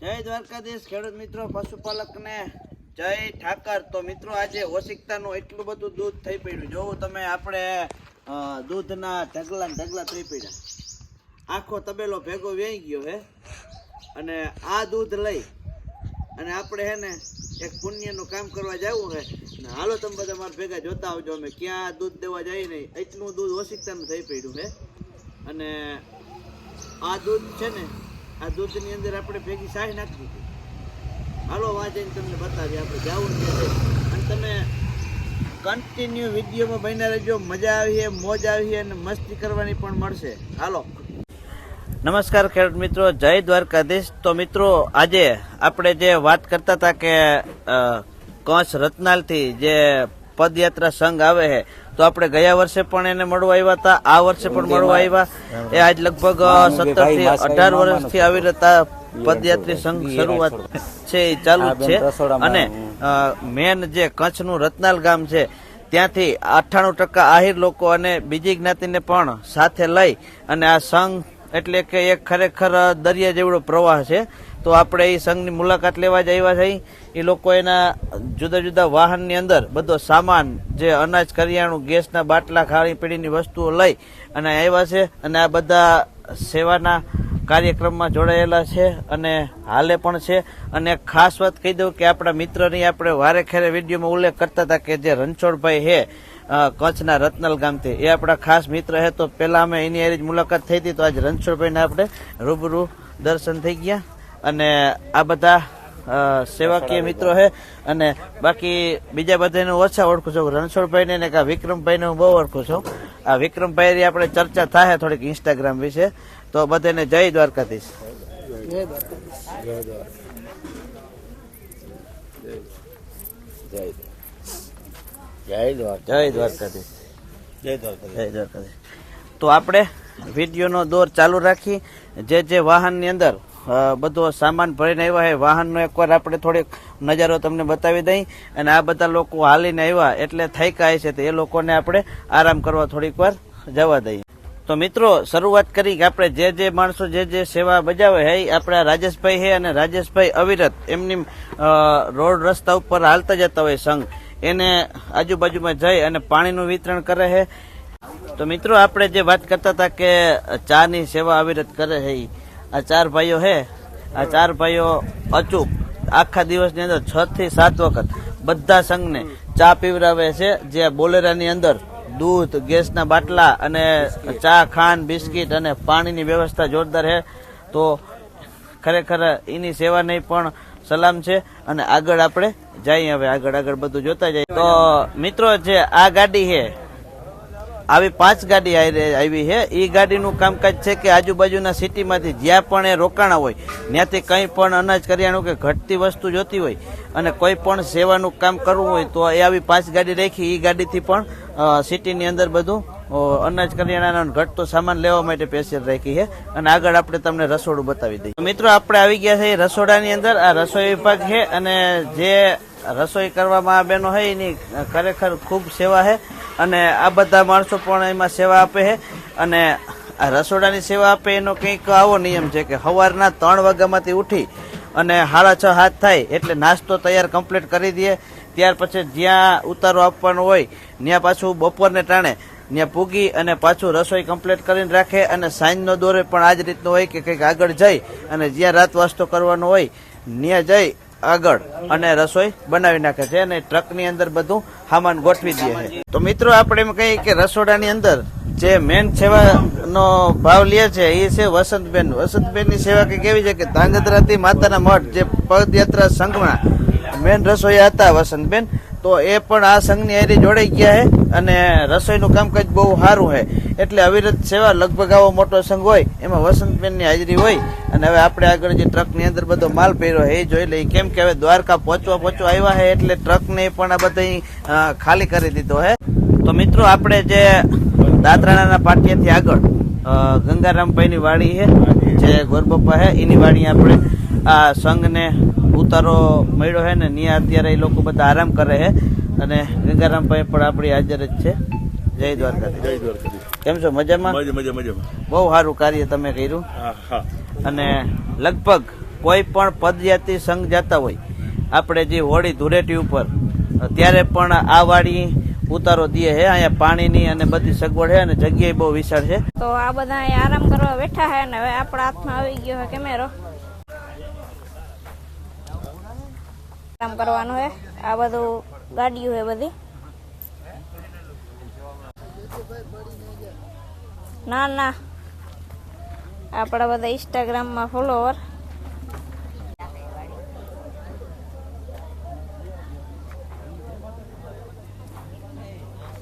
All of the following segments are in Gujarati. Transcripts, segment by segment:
જય દ્વારકાધીશ, ખેડૂત મિત્રો, પશુપાલકને જય ઠાકર. તો મિત્રો, આજે ઓશિકતાનું એટલું બધું દૂધ થઈ પડ્યું. જોવું તમે, આપણે દૂધના ઢગલા ઢગલા થઈ પડ્યા. આખો તબેલો ભેગો વેઈ ગયો હે. અને આ દૂધ લઈ, અને આપણે હે ને, એક પુણ્યનું કામ કરવા જવું હે. ને હાલો તમે બધા મારા ભેગા જોતા આવજો, અમે ક્યાં દૂધ દેવા જઈએ નહીં. એટલું દૂધ ઓશિકતાનું થઈ પડ્યું હે. અને આ દૂધ છે ને આ દૂધની અંદર આપણે ભેગી સાહ નાખી દીધી હાલો વાંચીને તમને બતાવીએ, આપણે જાવું છે. અને તમે કન્ટિન્યુ વિડીયોમાં બન્યા રહેજો, મજા આવી મોજ આવી અને મસ્તી કરવાની પણ મળશે. હાલો. નમસ્કાર, ખેડૂત મિત્રો. જય દ્વારકાધીશ. તો મિત્રો, આજે આપણે જે વાત કરતા હતા કે કચ્છ રત્નાલથી જે પદયાત્રા સંઘ આવે છે તો આપણે ગયા વર્ષે પણ એને મળવા આવ્યા હતા. આ વર્ષે પણ મળવા આવ્યા. એ આજ લગભગ સત્તરથી અઢાર વર્ષથી આવી રહેતા. પદયાત્રી સંઘ શરૂઆત છે એ ચાલુ છે. અને મેન જે કચ્છનું રત્નાલ ગામ છે ત્યાંથી અઠ્ઠાણું ટકા આહિર લોકો અને બીજી જ્ઞાતિને પણ સાથે લઈ અને આ સંઘ એટલે કે એક ખરેખર દરિયા જેવડો પ્રવાહ છે. તો આપણે એ સંઘની મુલાકાત લેવા જ આવ્યા છે. એ લોકો એના જુદા જુદા વાહનની અંદર બધો સામાન જે અનાજ, કરિયાણું, ગેસના બાટલા, ખાણી પીણીની વસ્તુઓ લઈ અને આવ્યા છે અને આ બધા સેવાના કાર્યક્રમમાં જોડાયેલા છે અને હાલે પણ છે. અને ખાસ વાત કહી દઉં કે આપણા મિત્રની આપણે વારે ખેરે વિડીયોમાં ઉલ્લેખ કરતા હતા કે જે રણછોડભાઈ છે કચ્છના રત્નલ ગામથી. એ આપણા ખાસ મિત્ર છે તો પહેલાં અમે એની એરી મુલાકાત થઈ હતી, તો આજે રણછોડભાઈને આપણે રૂબરૂ દર્શન થઈ ગયા. અને આ બધા સેવાકીય મિત્રો છે અને બાકી બીજા બધાને ઓછા ઓળખું છું. રણછોડભાઈને ને કે વિક્રમભાઈને હું બહુ ઓળખું છું. આ વિક્રમભાઈ આપણે ચર્ચા થાય થોડીક ઇન્સ્ટાગ્રામ વિશે. તો બધાને જય દ્વારકાધીશ. જય દ્વારકા દ્વારકાધીશ. જય દ્વારકાધીશ. તો આપણે વિડીયોનો દોર ચાલુ રાખી. જે જે વાહનની અંદર બધો સામાન ભરીને આવ્યા છે. વાહનનો એકવાર આપણે થોડીક નજારો તમને બતાવી દઈ. અને આ બધા લોકો હાલીને આવ્યા એટલે થાક્યા છે તો એ લોકોને આપણે આરામ કરવા થોડીક વાર જવા દઈએ. તો મિત્રો, શરૂઆત કરી કે આપણે જે જે માણસો જે જે સેવા બજાવે છે આપણા રાજેશભાઈ છે અને રાજેશભાઈ અવિરત. એમની રોડ રસ્તા ઉપર હાલતા જતા હોય સંઘ. એને આજુબાજુમાં જઈ અને પાણીનું વિતરણ કરે છે. તો મિત્રો, આપણે જે વાત કરતા હતા કે ચાની સેવા અવિરત કરે છે. આ ચાર ભાઈઓ છે આ ચાર ભાઈઓ અચૂક. આખા દિવસની અંદર છ થી સાત વખત બધા સંઘને ચા પીવડાવે છે, જે બોલેરાની અંદર દૂધ, ગેસના બાટલા અને ચા, ખાંડ, બિસ્કિટ અને પાણીની વ્યવસ્થા જોરદાર છે તો ખરેખર એની સેવાને પણ સલામ છે. અને આગળ આપણે જઈએ હવે આગળ આગળ બધું જોતા જઈએ. તો મિત્રો, જે આ ગાડી છે આવી પાંચ ગાડી આવી છે. એ ગાડીનું કામકાજ છે કે આજુબાજુના સિટીમાંથી જ્યાં પણ એ રોકાણા હોય, ત્યાંથી કંઈ પણ અનાજ કરિયાણું કે ઘટતી વસ્તુ જોતી હોય અને કોઈ પણ સેવાનું કામ કરવું હોય તો એ આવી પાંચ ગાડી રાખી એ ગાડીથી પણ સિટીની અંદર બધું અનાજ કરિયાણાનો ઘટતો સામાન લેવા માટે પેશિયલ રાખી છે. અને આગળ આપણે તમને રસોડું બતાવી દઈએ. મિત્રો, આપણે આવી ગયા છે રસોડાની અંદર. આ રસોઈ વિભાગ છે અને જે રસોઈ કરવામાં આ બેનો હોય એની ખરેખર ખૂબ સેવા છે. અને આ બધા માણસો પણ એમાં સેવા આપે છે. અને આ રસોડાની સેવા આપે એનો કંઈક આવો નિયમ છે કે સવારના ત્રણ વાગ્યામાંથી ઉઠી અને સાડા છ હાથ થાય એટલે નાસ્તો તૈયાર કમ્પ્લીટ કરી દઈએ. ત્યાર પછી જ્યાં ઉતારો આપવાનો હોય, ત્યાં પાછું બપોરને ટાણે ત્યાં પૂગી અને પાછું રસોઈ કમ્પ્લીટ કરીને રાખે અને સાંજનો દોરે પણ આ જ રીતનો હોય કે કંઈક આગળ જઈ અને જ્યાં રાત વાસ્તો કરવાનો હોય, ત્યાં જઈ આગળ અને રસોઈ બનાવી નાખે છે અને ટ્રકની અંદર બધું સામાન ગોઠવી દે છે. તો મિત્રો, આપણે એમ કહીએ કે રસોડાની અંદર જે મેન સેવાનો ભાવ લે છે, એ છે વસંતબેન. વસંતબેનની સેવા કંઈક કેવી છે કે ધાંગધ્રાથી માતાના મઠ જે પદયાત્રા સંઘમાં મેન રસોઈયા હતા વસંતબેન, તો એ પણ આ સંઘની હારી જોડાઈ ગયા છે અને રસોઈનું કામકાજ બહુ સારું છે. એટલે અવિરત સેવા લગભગ આવો મોટો સંઘ હોય, એમાં વસંતબેનની હાજરી હોય, અને હવે આપણે આગળ જે ટ્રકની અંદર બધો માલ પહેર્યો એ જોઈ લઈએ. કેમ કે હવે દ્વારકા પહોંચવા પહોંચવા આવ્યા છે એટલે ટ્રકને પણ આ બધા ખાલી કરી દીધો છે તો મિત્રો, આપણે જે દાદરાણાના પાટિયાથી આગળ ગંગારામભાઈની વાડી છે જે ગોરબપ્પા છે એની વાડી આપણે આ સંઘને ઉતારો મળ્યો છે ને ત્યાં અત્યારે એ લોકો બધા આરામ કરે છે અને ગંગારામભાઈ પણ આપણી હાજર જ છે. જય દ્વારકા જય દ્વારકાધીશ. કેમ છો? મજામાં? મજા મજા મજામાં. બહુ સારું કાર્ય તમે કર્યું. હા હા. અને લગભગ કોઈ પણ પદયાત્રી સંઘ જતા હોય આપણે જે હોળી ધૂળેટી ઉપર ત્યારે પણ આ વાડી ઉતારો દે છે. અહીંયા પાણીની અને બધી સગવડ છે અને જગ્યાએ બહુ વિશાળ છે. તો આ બધા અહીંયા આરામ કરવા બેઠા છે ને હવે આપણા હાથમાં આવી ગયો છે કેમેરો. આરામ કરવાનું છે. આ બધું ગાડીઓ છે બધી. ના ના. આપણા બધા ઇન્સ્ટાગ્રામમાં ફોલોવર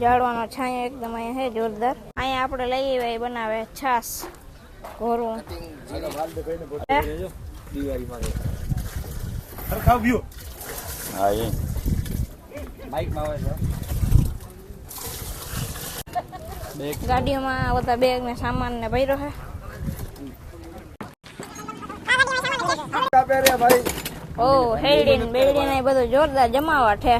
ઝાડવાનો છાંયો એકદમ અહીંયા છે જોરદાર. અહીંયા આપણે લઈ આવ્યા એ બનાવે છાસ ઘોરું હે? હા એ. ગાડીઓમાં બધા બેગ ને સામાન ને ભર્યો છે. ઓ હેડી ને બેડી ને એ બધું જોરદાર જમાવટ છે.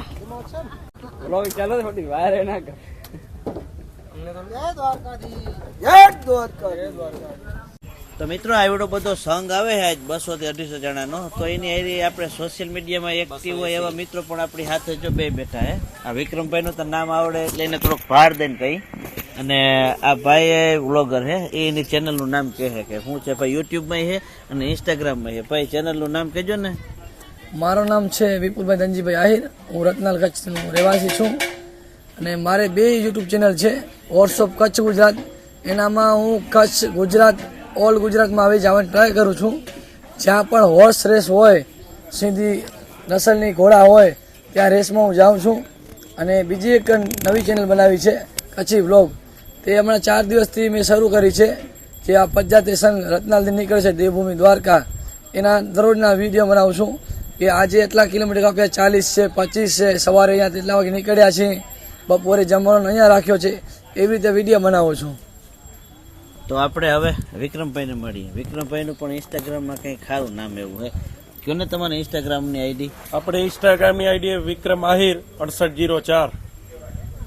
તો મિત્રો આવડો બધો સંઘ આવે છે બસો થી અઢીસો જણાનો. તો એની એરી આપણે સોશિયલ મીડિયામાં એક્ટિવ હોય એવા મિત્રો પણ આપણી હાથે જો બે બેઠા હે આ વિક્રમભાઈ નું તો નામ આવડે એટલે એને થોડોક ભાર દઈને કહી. અને આ ભાઈ વ્લોગર હે, એની ચેનલનું નામ કહે કે શું છે ભાઈ યુટ્યુબમાં છે અને ઇન્સ્ટાગ્રામમાં હે. ભાઈ ચેનલનું નામ કહેજો ને. મારું નામ છે વિપુલભાઈ ધનજીભાઈ આહિર. હું રત્નાલ કચ્છનો રહેવાસી છું. અને મારે બે યુટ્યુબ ચેનલ છે વોટ્સઅપ કચ્છ ગુજરાત. એનામાં હું કચ્છ ગુજરાત, ઓલ ગુજરાતમાં આવી જવાની ટ્રાય કરું છું. જ્યાં પણ હોર્સ રેસ હોય, સીધી નસલની ઘોડા હોય, ત્યાં રેસમાં હું જાઉં છું. અને બીજી એક નવી ચેનલ બનાવી છે, કચ્છી વ્લોગ તે હમણાં ચાર દિવસથી મેં શરૂ કરી છે જે આ પંચાયતી સંઘ રત્નાલથી નીકળે છે દેવભૂમિ દ્વારકા. એના દરરોજના વીડિયો બનાવું છું કે આજે એટલા કિલોમીટર કાપ્યા ચાલીસ છે પચીસ છે સવારે અહીંયા તેટલા વાગે નીકળ્યા છીએ. બપોરે જમવાનો અહીંયા રાખ્યો છે. એવી રીતે વીડિયો બનાવું છું. તો આપણે હવે વિક્રમભાઈને મળીએ. વિક્રમભાઈનું પણ ઇન્સ્ટાગ્રામમાં કંઈ ખારું નામ એવું હે કયો ને તમારે ઇન્સ્ટાગ્રામની આઈડી આપણે ઇન્સ્ટાગ્રામની આઈડી વિક્રમ આહિર અડસઠ જીરો ચાર.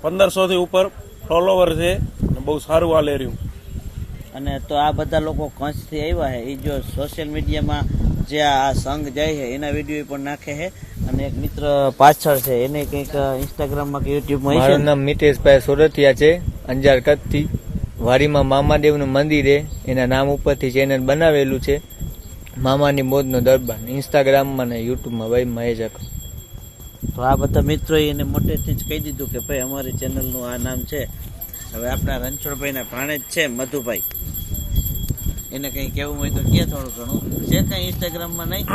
પંદરસોથી ઉપર ફોલોવર છે. બહુ સારું હાલે રહ્યું. અને તો આ બધા લોકો કચ્છથી આવ્યા છે. એ જો સોશિયલ મીડિયામાં જે આ સંઘ જાય છે એના વીડિયો પણ નાખે છે. અને એક મિત્ર પાછળ છે એને કંઈક ઇન્સ્ટાગ્રામમાં કે યુટ્યુબમાં મારું નામ મિતેશભાઈ સોરઠિયા છે અંજાર કચ્છથી. વાડીમાં મામાદેવનું મંદિર છે એના નામ ઉપરથી ચેનલ બનાવેલું છે મામાની મોજનો દરબાર. ઇન્સ્ટાગ્રામમાં ને યુટ્યુબમાં ભાઈ મહેશ તો આ બધા મિત્રોએ એને મોટેથી જ કહી દીધું કે ભાઈ અમારી ચેનલનું આ નામ છે. હવે આપણા રણછોડભાઈના ભાણેજ છે મધુભાઈ. એને કંઈ કહેવું હોય તો કે થોડું ઘણું. છે કંઈ ઇન્સ્ટાગ્રામમાં નહીં?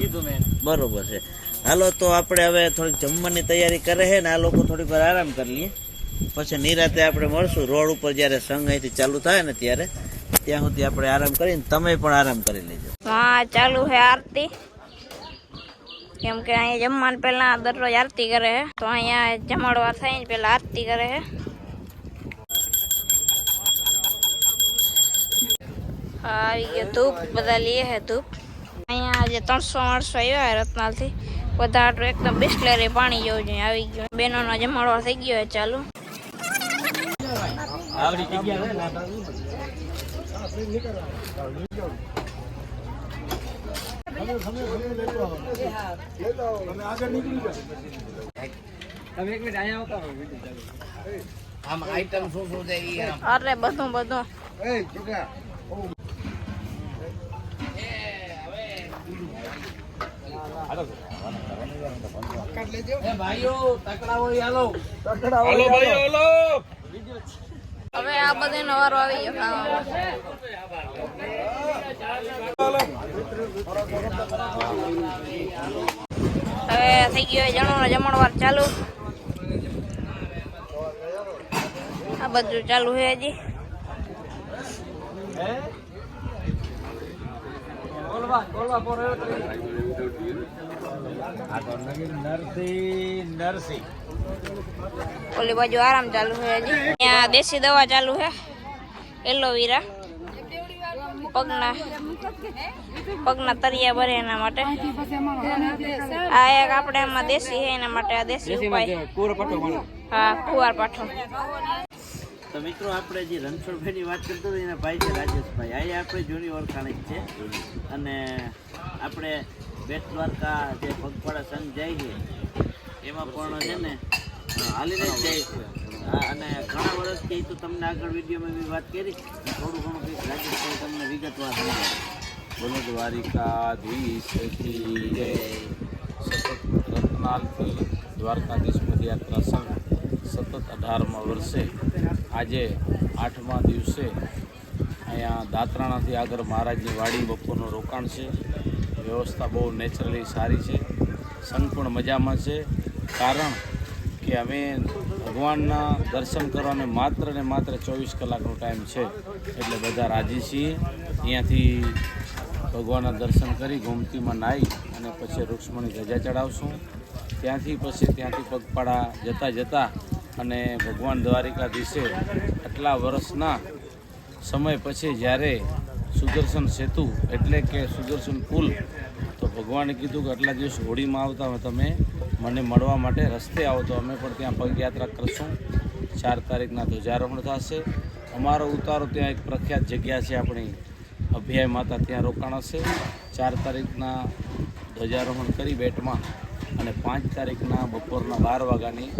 કીધું મેં. બરોબર છે. હાલો તો આપણે હવે થોડીક જમવાની તૈયારી કરે છે ને આ લોકો થોડીક વાર આરામ કરી લઈએ પછી નિરાતે આપણે મળશું. રોડ ઉપર જ્યારે સંઘ અહીંથી ચાલુ થાય ને ત્યારે ત્યાં સુધી આપણે આરામ કરીને તમે પણ આરામ કરી લેજો. હા ચાલુ છે આરતી. કેમ કે અહીંયા જમવાનું પહેલા દરરોજ આરતી કરે છે. તો અહીંયા જમાડવા થાય ને પહેલા આરતી કરે છે. આવી ગયો ધૂપ બધા લઈએ હે ધૂપ. અહીંયા આજે ત્રણસો માણસો આવ્યા રત્નાલથી. બધા આટલું એકદમ બિસ્લેરી પાણી જેવું જોઈએ આવી ગયું બહેનોનો જમાડવા થઈ ગયો છે ચાલુ અરે બધું બધું. હવે આ બધે નવારો આવી હવે થઈ ગયો જણોનો જમણવાર ચાલુ. આ બધું ચાલુ છે હજી. ઓલી બાજુ આરામ ચાલુ છે હજી. અહીંયા દેશી દવા ચાલુ છે. એલોવેરા. પગના પગના તરિયા ભરે એના માટે. આ એક આપણે એમાં દેશી છે એના માટે આ દેશી ઉપાય. હા કુવાર પાઠો તો મિત્રો, આપણે જે રણછોડભાઈની વાત કરતો હતો, એના ભાઈ છે રાજેશભાઈ. આ આપણે જૂની ઓળખાણ છે. અને આપણે બેટ દ્વારકા જે પગપાળા સંઘ જાય છે, એમાં પણ છે ને હાલીને જ જાય છે. અને ઘણા વર્ષથી તો તમને આગળ વિડીયોમાં બી વાત કરી થોડું ઘણું કંઈક રાજેશભાઈ તમને વિગતવાર બોલો, દ્વારિકાધીશ જય. સતત રત્નાલથી દ્વારકાધીશ પદયાત્રા સંઘ. સતત અઢારમાં વર્ષે આજે આઠમા દિવસે અહીંયા દાતરાણાથી આગળ મહારાજની વાડી બપોરનું રોકાણ છે. વ્યવસ્થા બહુ નેચરલી સારી છે. સંઘ પણ મજામાં છે. કારણ કે અમે ભગવાનના દર્શન કરવાને માત્ર ને માત્ર ચોવીસ કલાકનો ટાઈમ છે. એટલે બધા રાજી છીએ. અહીંયાથી ભગવાનના દર્શન કરી ગોમતીમાં નાહી અને પછી રૂક્ષ્મણી ધજા ચડાવશું. ત્યાંથી પછી ત્યાંથી પગપાળા જતાં જતા અને ભગવાન દ્વારિકાધીશે આટલા વર્ષના સમય પછી જ્યારે સુદર્શન સેતુ એટલે કે સુદર્શન પુલ તો ભગવાને કીધું કે આટલા દિવસ હોળીમાં આવતા હોય તમે, મને મળવા માટે રસ્તે આવો. તો અમે પણ ત્યાં પગયાત્રા કરશું. ચાર તારીખના ધ્વજારોહણ થશે. અમારો ઉતારો ત્યાં એક પ્રખ્યાત જગ્યા છે આપણી અભ્યાય માતા, ત્યાં રોકાણ હશે. ચાર તારીખના ધ્વજારોહણ કરી બેટમાં અને પાંચ તારીખના બપોરના બાર વાગ્યાની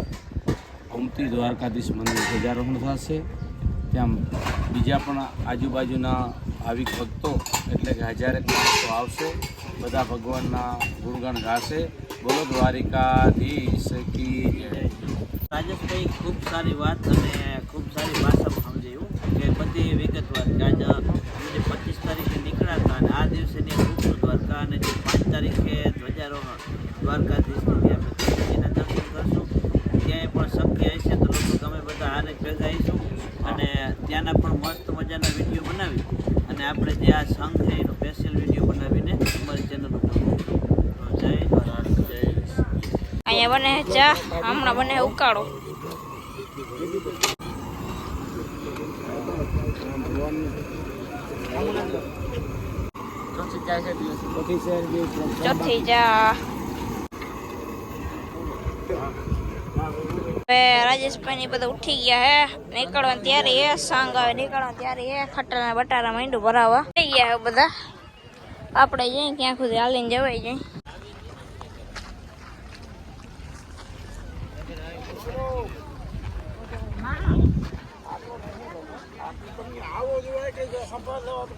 ગોમતી દ્વારકાધીશ મંદિર ધ્વજારોહણ થશે. ત્યાં બીજા પણ આજુબાજુના ભાવિક ભક્તો એટલે કે હજારેક માણસો આવશે. બધા ભગવાનના ગુણગાન ગાશે. બોલો દ્વારિકાધીશ કી જય. રાજેશભાઈ, ખૂબ સારી વાત અને ખૂબ સારી ભાષા સમજાયું કે બધી વિગતવાર કે આજે પચીસ તારીખે નીકળ્યા હતા અને આ દિવસે ખૂબ દ્વારકા અને પાંચ તારીખે ધ્વજારોહણ દ્વારકાધીશની આપણે ધ્વજાજીના દર્શન કરશું ક્યાંય પણ શક્ય હશે તો લોકો તમે હારે ભેગા આવીશું અને ત્યાંના પણ મસ્ત મજાના વીડિયો બનાવી. અને આપણે જે આ સંઘ છે એનો સ્પેશિયલ વીડિયો બનાવીને અમારી ચેનલ અહીંયા બને ચા હમણાં બને છે ઉકાળો ચોથી ચા. હવે રાજેશભાઈ બધા ઉઠી ગયા હે નીકળવાની તૈયારી હે સાંગ આવે નીકળવાની તૈયારી હે ખટાના બટારા માંડું ભરાવા થઈ ગયા હે બધા આપણે જઈએ ક્યાં સુધી હાલીને જવાય જઈએ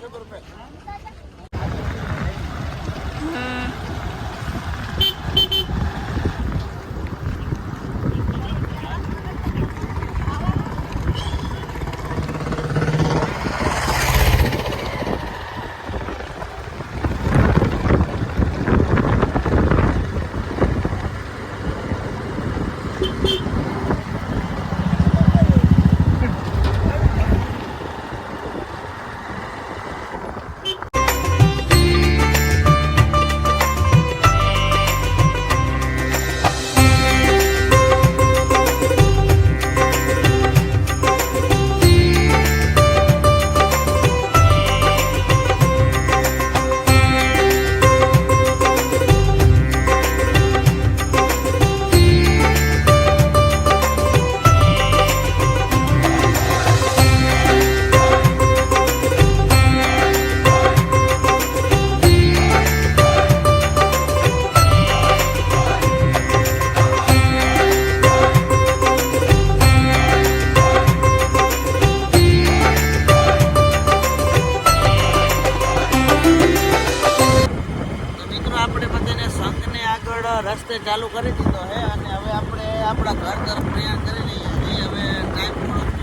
તો ઘર તરફ પ્રયાણ કરીને હવે ટાઈમ થોડોક